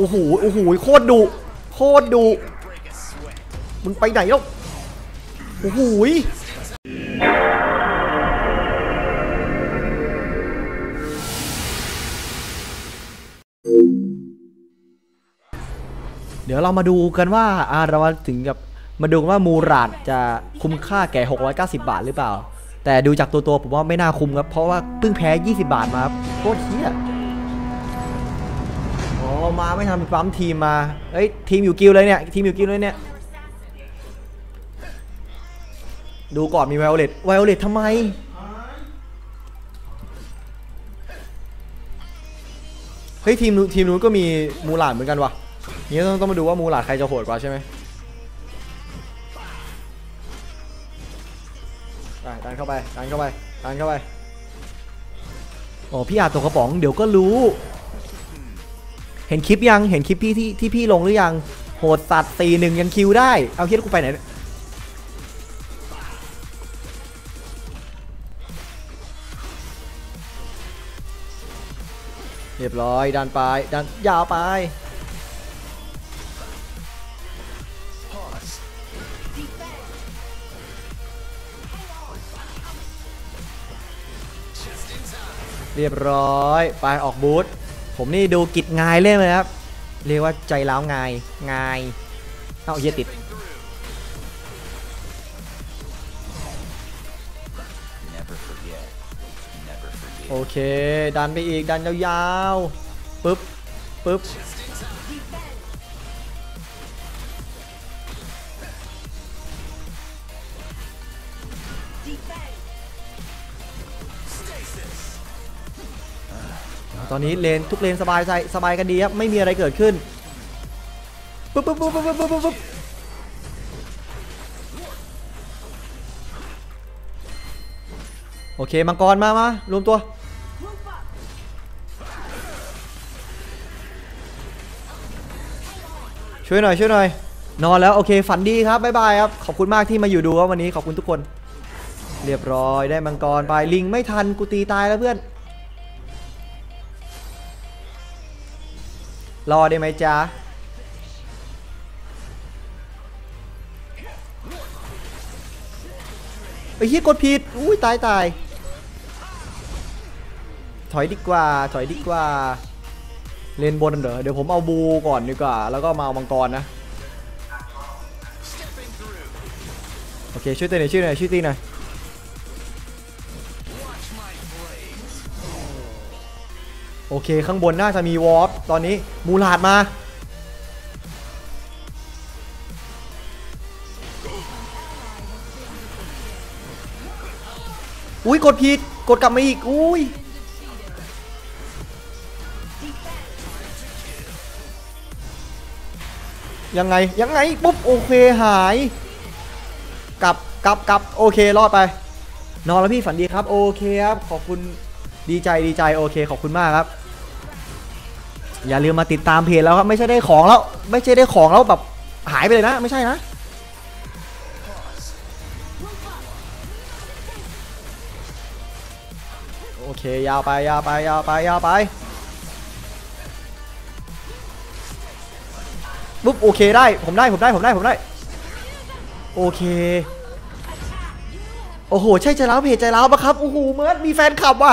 โอ้โหโอ้โหโคตรดุโคตรดุมึงไปไหนแล้วโอ้โหเดี๋ยวเรามาดูกันว่าอาเรามาถึงกับมาดูว่ามูราดจะคุ้มค่าแก่ 690 บาทหรือเปล่า แต่ดูจากตัวตัวผมว่าไม่น่าคุ้มครับ เพราะว่าเพิ่งแพ้ 20 บาทมาครับโคตรเฮี้ย อ๋อมาไม่ทำปั๊มทีมมาเอ้ยทีมอยู่กิลเลยเนี่ยทีมอยู่กิลเลยเนี่ยดูก่อนมีไวโอเลตไวโอเลตทำไมเฮ้ยทีมนู้นทีมนู้นก็มีมูหลาดเหมือนกันวะนี้ต้องต้องมาดูว่ามูหลาดใครจะโหดกว่าใช่ไหมดันเข้าไปดันเข้าไปดันเข้าไปอ๋อพี่อาตกกระป๋องเดี๋ยวก็รู้ เห็นคลิปยังเห็นคลิปพี่ที่ที่พี่ลงหรือยัง โหดสัตว์ตีหนึ่งยังคิวได้ เอาคิดกูไปไหนเนี่ยเรียบร้อยดันไปดันยาวไปเรียบร้อย ไปออกบูธ ผมนี่ดูกิจงายเล่นเลยครับ เรียกว่าใจร้าวงายงายเอาเฮียติดโอเค ดันไปอีก ดันยาวๆปึ๊บปึ๊บ ตอนนี้เลนทุกเลนสบายใจสบายกันดีครับไม่มีอะไรเกิดขึ้นปึ๊บปึ๊บปึ๊บปึ๊บปึ๊บปึ๊บโอเคมังกรมามารวมตัวช่วยหน่อยช่วยหน่อยนอนแล้วโอเคฝันดีครับบ๊ายบายครับขอบคุณมากที่มาอยู่ดูครับวันนี้ขอบคุณทุกคน เรียบร้อยได้มังกรไปลิงไม่ทันกูตีตายแล้วเพื่อน รอได้ไหมจ๊ะไอ้เหี้ยกดผิด อุ้ยตายตาย ถอยดีกว่า ถอยดีกว่า เลนบนเดี๋ยวเดี๋ยวผมเอาบูก่อนดีกว่า แล้วก็มาเอามังกรนะ โอเค ช่วยตีหน่อยช่วยหน่อยช่วยตีหน่อย เคข้างบนน่าจะมีวอร์ปตอนนี้มูลาดมา อุ้ยกดผิด กดกลับมาอีก อุ้ยยังไง ยังไง ปุ๊บ โอเคหายกลับกลับกลับโอเครอดไป นอนแล้วพี่ฝันดีครับ โอเคครับ ขอบคุณดีใจดีใจโอเค ขอบคุณมากครับ อย่าลืมมาติดตามเพจแล้วครับ ไม่ใช่ได้ของแล้ว ไม่ใช่ได้ของแล้วแบบหายไปเลยนะ ไม่ใช่นะโอเค ยาวไป ยาวไป ยาวไป ยาวไปปุ๊บโอเคได้ ผมได้ ผมได้ ผมได้ ผมได้ โอเค โอ้โห ใช่ใจร้าวเพจใจร้าวปะครับ โอ้โห เมิร์ดมีแฟนคลับว่ะ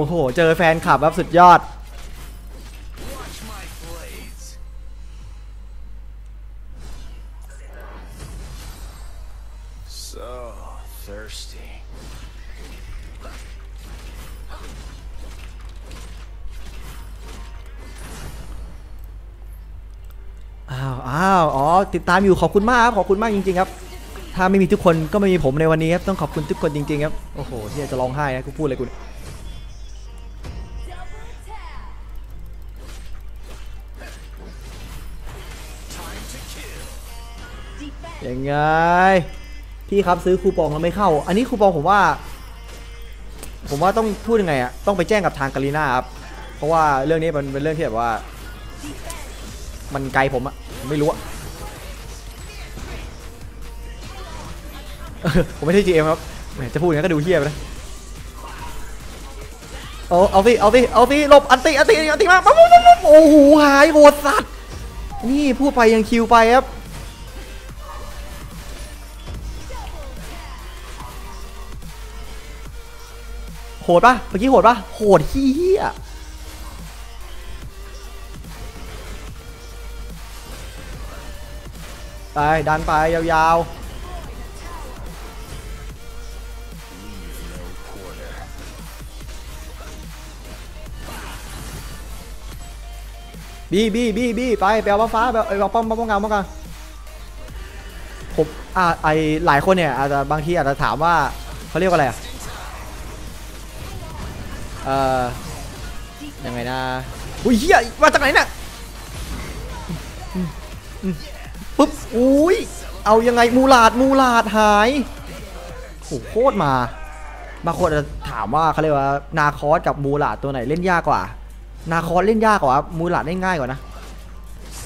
อ้โห เจอแฟนคลับครับสุดยอด Watch my blades. So thirsty. อ้าวอ้าวอ๋อ ติดตามอยู่ขอบคุณมากครับ ขอบคุณมากจริง ๆ ครับถ้าไม่มีทุกคนก็ไม่มีผมในวันนี้ครับ ต้องขอบคุณทุกคนจริงๆครับ โอ้โหที่จะร้องไห้นะกูพูดเลยกู ยังไง พี่ครับซื้อคูปองแล้วไม่เข้า อันนี้คูปองผมว่า ผมว่าต้องพูดยังไงอะต้องไปแจ้งกับทางกาลีนาครับ เพราะว่าเรื่องนี้มันเป็นเรื่องที่แบบว่า มันไกลผมอะผมไม่รู้อะผมไม่ใช่ GM ครับจะพูดอย่างนั้นก็ดูเฮี้ยไปนะเอาเอาสิเอาสิเอาสิหลบอันติอันติอันติมาโอ้โหหายโหดสัตว์นี่พูดไปยังคิวไปครับ หดปะเมื่อกี้โหดปะโหดเฮียไปดันไปยาวๆบีบีบีบีไปไปเอาฟ้าฟ้าไปเอาเอาป้อมป้อมป้อมกลางป้อมกลางผมอ่าไอหลายคนเนี่ยอาจจะบางทีอาจจะถามว่าเขาเรียกว่าอะไรอะ เอ่อยังไงนะอุ้ยเฮียมาจากไหนเนี่ยอืมอืมปุ๊บอุ้ยเอายังไงมูลาดมูลาดหายโหโคตรมาบางคนอาจจะถามว่าเขาเรียกว่านาคอสกับมูลาดตัวไหนเล่นยากกว่า นาคอสเล่นยากกว่ามูลาดเล่นง่ายกว่านะ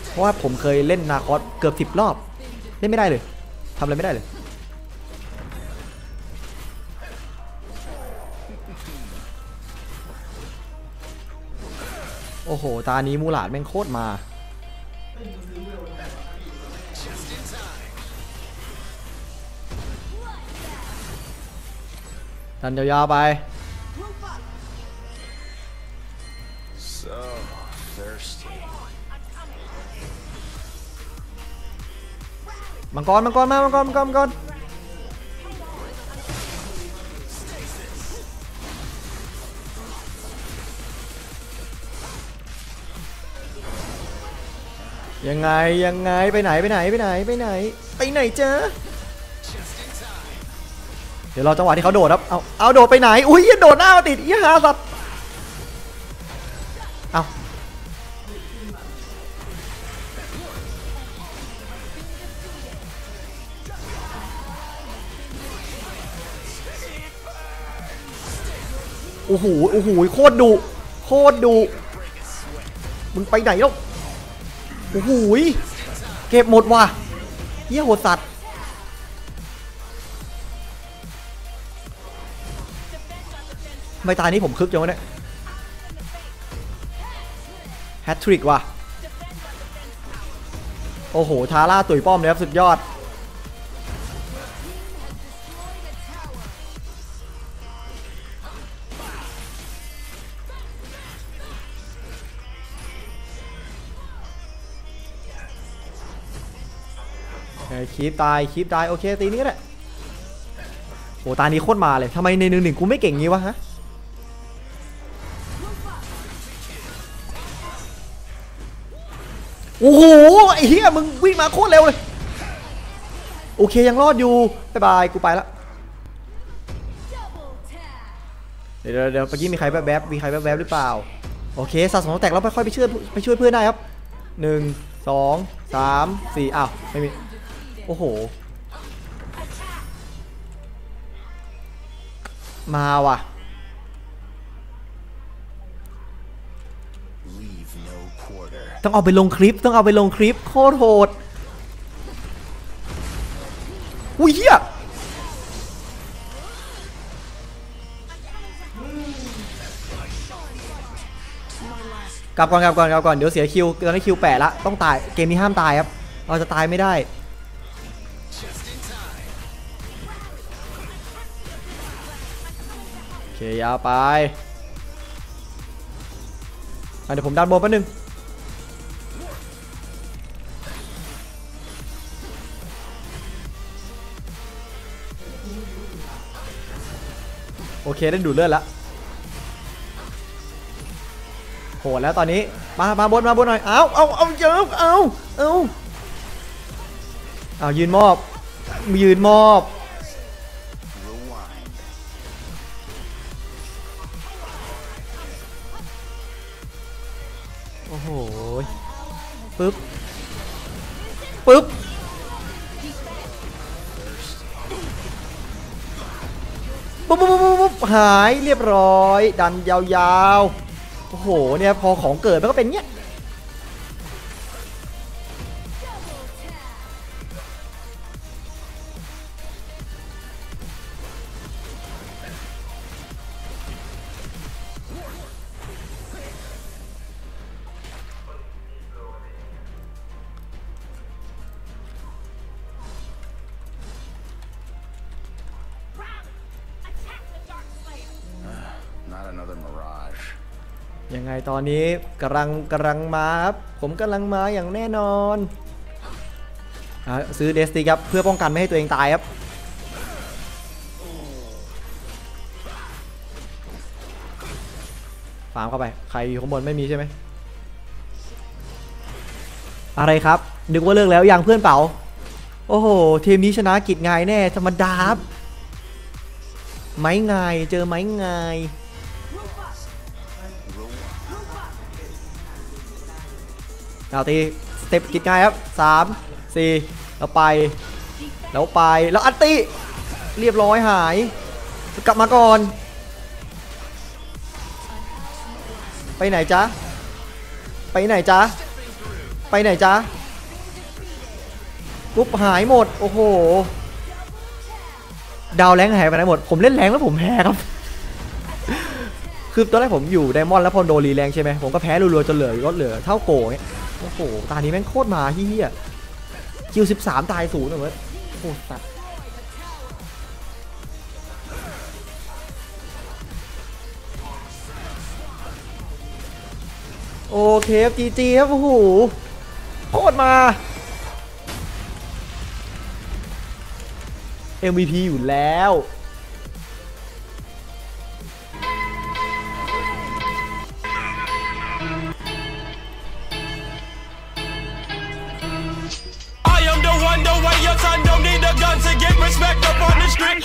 เพราะว่าผมเคยเล่นนาคอสเกือบสิบรอบ เล่นไม่ได้เลยทำอะไรไม่ได้เลย โอ้โห ตานี้มูลาดแม่งโคตรมา ดันยาวๆไป So thirsty. มังกร มังกร มา มังกร มังกรมังกร ยังไงยังไงไปไหนไปไหนไปไหนไปไหน ไปไหนจ๊ะเดี๋ยวรอจังหวะที่เขาโดดครับเอาเอาโดดไปไหนอุ้ยโดดหน้ามาติดอีหาสัตว์เอาโอ้โหโอ้โหโคตรดุโคตรดุมึงไปไหนแล้ว โอ้โหเก็บหมดว่ะเฮียโหดสัตว์ไม่ตายนี่ผมคึกจังวะเนี่ยแฮตทริกว่ะ โอ้โห ทาร่าตุ๋ยป้อมเลยครับ สุดยอด คีบตายคีบตายโอเคตีนี้ก็ได้โอ้ตานี้โคตรมาเลยทำไมในหนึ่งหนึ่งกูไม่เก่งงี้วะฮะโอ้โหไอ้เหี้ยมึงวิ่งมาโคตรเร็วเลยโอเคยังรอดอยู่บายบายกูไปละเดี๋ยวเดี๋ยวเมื่อกี้มีใครแวบๆมีใครแวบๆหรือเปล่าโอเคสะสมแตกแล้วไปค่อยไปช่วยไปช่วยเพื่อนได้ครับหนึ่งสองสามสี่อ้าวไม่มี อ้โห มาว่ะ Leave no quarter. ต้องเอาไปลงคลิป ต้องเอาไปลงคลิป โคตรโหด อุ้ยเฮียกลับก่อนกลับก่อนกลับก่อนเดี๋ยวเสียคิวตอนนี้คิวแปดละต้องตายเกมนี้ห้ามตายครับ เราจะตายไม่ได้ ยาวไปเดี๋ยวผมดันบนแป๊บนึงโอเคได้ดูดเลือดแล้วโหดแล้วตอนนี้มามาบนมาบนหน่อยเอาเอาเอาเยอะเอาเอาเอายืนมอบยืนมอบ ปึ๊บปึ๊บปุ๊บปุ๊บปุ๊บปุ๊บหายเรียบร้อย ดันยาวๆ โอ้โหเนี่ยพอของเกิดมันก็เป็นเงี้ย ยังไงตอนนี้กำลังกำลังมาครับผมกำลังมาอย่างแน่นอนซื้อเดสติครับเพื่อป้องกันไม่ให้ตัวเองตายครับฟาร์มเข้าไป ใครอยู่ข้างบนไม่มีใช่ไหม อะไรครับ นึกว่าเลิกแล้วยังเพื่อนเป๋า โอ้โห ทีมนี้ชนะกิจงายแน่ ธรรมดาครับไม้งาย เจอไม้งาย เอาตีสเต็ปกิจง่ายครับสามสี่แล้วไป แล้วไปแล้วอันติเรียบร้อยหาย กลับมาก่อน ไปไหนจ๊ะ ไปไหนจ๊ะ ไปไหนจ๊ะปุ๊บหายหมด โอ้โห ดาวแรงหายไปไหนหมด ผมเล่นแรงแล้วผมแพ้ครับ คือตอนแรกผมอยู่ไดมอนด์แล้วพอโดนรีแรงใช่ไหมผมก็แพ้รัวๆจนเหลือลดเหลือเท่าโกงเนี่ย โอ้โห ตานี้แม่งโคตรมาเฮียคิวสิบสามตายศูนย์เลยโอ้โหสัตว์โอเคครับจีจีครับ โอ้โห โคตรมา MVP อยู่แล้ว am the one, the way your son don't need a gun to get respect up on the street.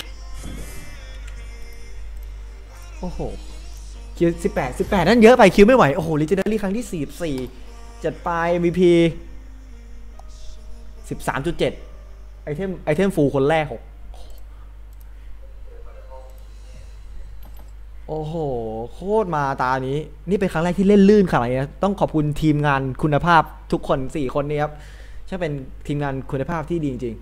โอ้โห คิวสิบแปดสิบแปดนั่นเยอะไปคิวไม่ไหว โอ้โหลิเจนดารี่ครั้งที่สี่สี่จัดไป MVP สิบสามจุดเจ็ดไอเทม ไอเทมฟูลคนแรกหกโอ้โห โคตรมาตานี้ นี่เป็นครั้งแรกที่เล่นลื่นขนาดนี้ต้องขอบคุณทีมงานคุณภาพทุกคน 4 คนนี้ครับ ช่เป็นทีมงานคุณภาพที่ดีจริง